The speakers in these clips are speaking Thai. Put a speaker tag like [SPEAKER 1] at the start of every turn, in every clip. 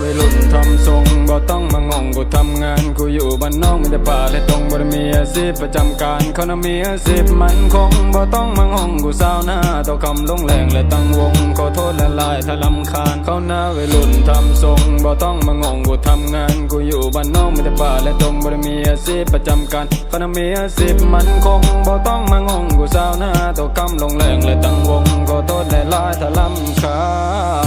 [SPEAKER 1] วัยรุ่นทำทรงบ่ต้องมางงกูทำงาน กูอยู่บ้านนอกมีแต่ป่าและตรงบ่ได้มีอาชีพประจำการเขาน่ะมีอาชีพมันคงบ่ต้องมางงกูสาวหน้าต่อคำลงแรงและตั้งวงขอโทษและลายถ้าลำคาญเขาหน้าวัยรุ่นทำทรงบ่ต้องมางงกูทำงาน กูอยู่บ้านนอกมีแต่ป่าและตรงบ่ได้มีอาชีพประจำการเขาน่ะมีอาชีพมันคงบ่ต้องมางงกูสาวหน้าต่อคำลงแรงและตั้งวงขอโทษและลายถ้าลำคาญ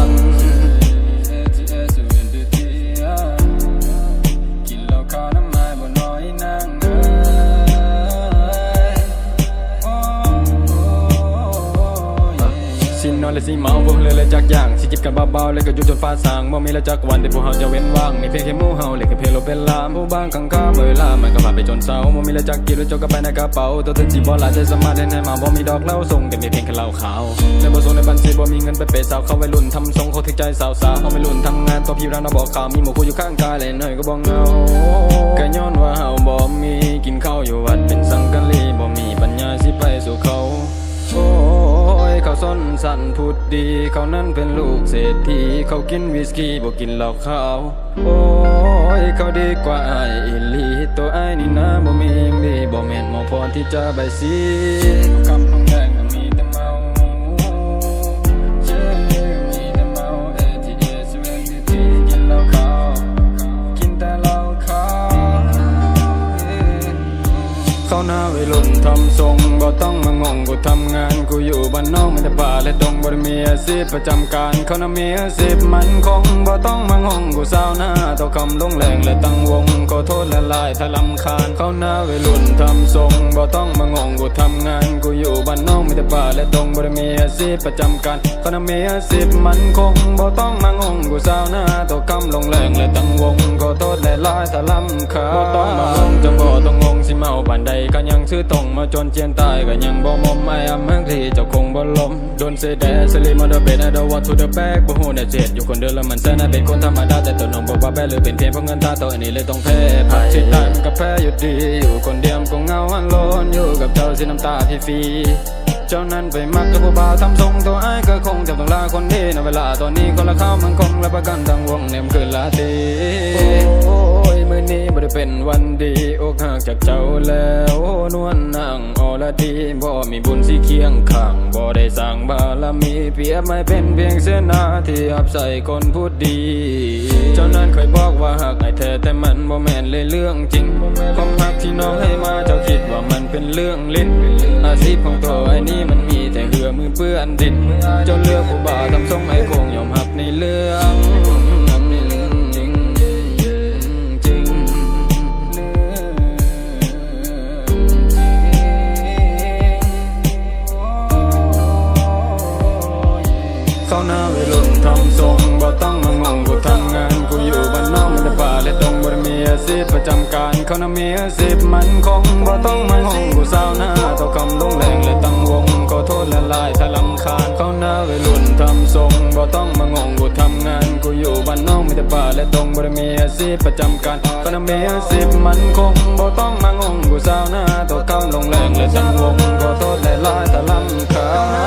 [SPEAKER 1] ยสินอนและสิเมาบ่เลยเลยจักอย่างสิจิบกันเบาๆเลยก็อยู่จนฟ้าสางบ่มีละจักวันที่พวกเฮาจะเว้นว่างมีเพียงแค่หมู่เฮาเลยก็เพลโลเป็นลามผู้บางข้างข้าเวลามันก็ผ่านไปจนเศร้าบ่มีละจักกินแล้วจกกันไปในกระเป๋าตัวถึงสิบ่หลายใจสมารถให้ในมาบ่มีดอกเหล้าส่งกันมีเพียงแค่เหล้าขาวในบ่ส่งในบัญชีบ่มีเงินไปเปย์สาวเขาวัยรุ่นทำทรงเขาถึกใจสาวๆเขาวัยรุ่นทำงานตัวพี่ร้านเราบอกข่าวมีหมู่คู่อยู่ข้างกายเลยหน่อยก็บ่เงาก็ย้อนว่าเฮาบ่มีกินข้าวอยู่วัดเป็นสังก ส้นสันพูดดี เขานั้นเป็นลูกเศรษฐีเขากินวิสกี้บ่กินเหล้าขาวโอ้ยเขาดีกว่าไอ้อีหลีตัวไอ้นี่นะบ่มีหยังดีบ่แม่นหมอพรที่จะใบสีคำต้องแดงมีแต่เมาเย้มีแต่เมาเวนดีทีกินเหล้าขาวกินแต่เหล้าขาวเขาหน้ลุ่นทำทรงบ่ต้องมางงกูทำงา บ้านนอกมีแต่ป่าและดงบ่ได้มีอาชีพประจำการเขาน่ะมีอาชีพมันคงบ่ต้องมางงกูสาวหน้าต่อคำลงแรงและตั้งวงขอโทษและลายถ้าลำคาญเขาหน้าวัยรุ่นทำทรงบ่ต้องมางงกูทำงานกูอยู่บ้านนอกมีแต่ป่าและดงบ่ได้มีอาชีพประจำการเขาน่ะมีอาชีพมันคงบ่ต้องมางงกูสาวหน้าต่อคำลงแรงและตั้งวงขอโทษและลายถ้าลำคาญบ่ต้องมางงจะบ่ต้องงง สิเมาปานใดก็ยังซื้อตรงมาจนเจียนตายก็ยังบ่มอมไม่อำเมืองที่เจ้าคงบ่ล้มโดนเสยแดสลีมาเดเบดไอดอวัตทูเดอะแบกบ่ฮู้แน่เจ็ดอยู่คนเดียวแล้วมันแซ่น่าเป็นคนธรรมดาแต่ตัวน้องบอกว่าแบหรือเป็นเพียงเพราะเงินตาตัวอันนี้เลยต้องแพ้ผักชิดตายมันก็แพ้อยู่ดี อยู่คนเดียวก็เหงาหันโลนอยู่กับเจ้าสิน้ำตาพี่ฟีเจ้านั้นไปมักกับผู้บ่าวทำทรงตัวไอ้ก็คงจะต้องลาคนดีในเวลาตอนนี้คนละข้าวมันคงและประกันทั้งวงเนมคืนลาตี ยมือนี้บ่ได้เป็นวันดีอกหักจากเจ้าแล้วนวลนางอรดีบ่มีบุญสิเคียงข้างบ่ได้สร้างบารมีเปียบไม่เป็นเพียงเสนาที่อับใส่คนพูดดี เจ้านั้นเคยบอกว่าหักไอ้แท้แต่มันบ่แม่นเลยเรื่องจริงความหักที่น้องให้มาเจ้าคิดว่ามันเป็นเรื่องลิ้นอาชีพของตัวไอ้นี่มันมีแต่เหือมือเปื้อนดินเจ้าเลือกผู้บ่าวทำทรงไอ้คงยอมหักในเรื่องำการเขาน่มีอาชีพมันคงบ่ต้องมางงกูสาวหน้าต่อคำลงแรงและตั้งวงขอโทษและลายถ้าลำคาญเขาหน้าวัยรุ่นทำทรงบ่ต้องมางงกูทำงานกูอยู่บ้านนอกไมีแต่ป่าและดงบ่ได้มีอาชีพประจำการเขาน่ะมีอาชีพมันคงบ่ต้องมางงกูสาวหน้าต่อคำลงแรงและตั้งวงขอโทษและลายถ้าลำคาญ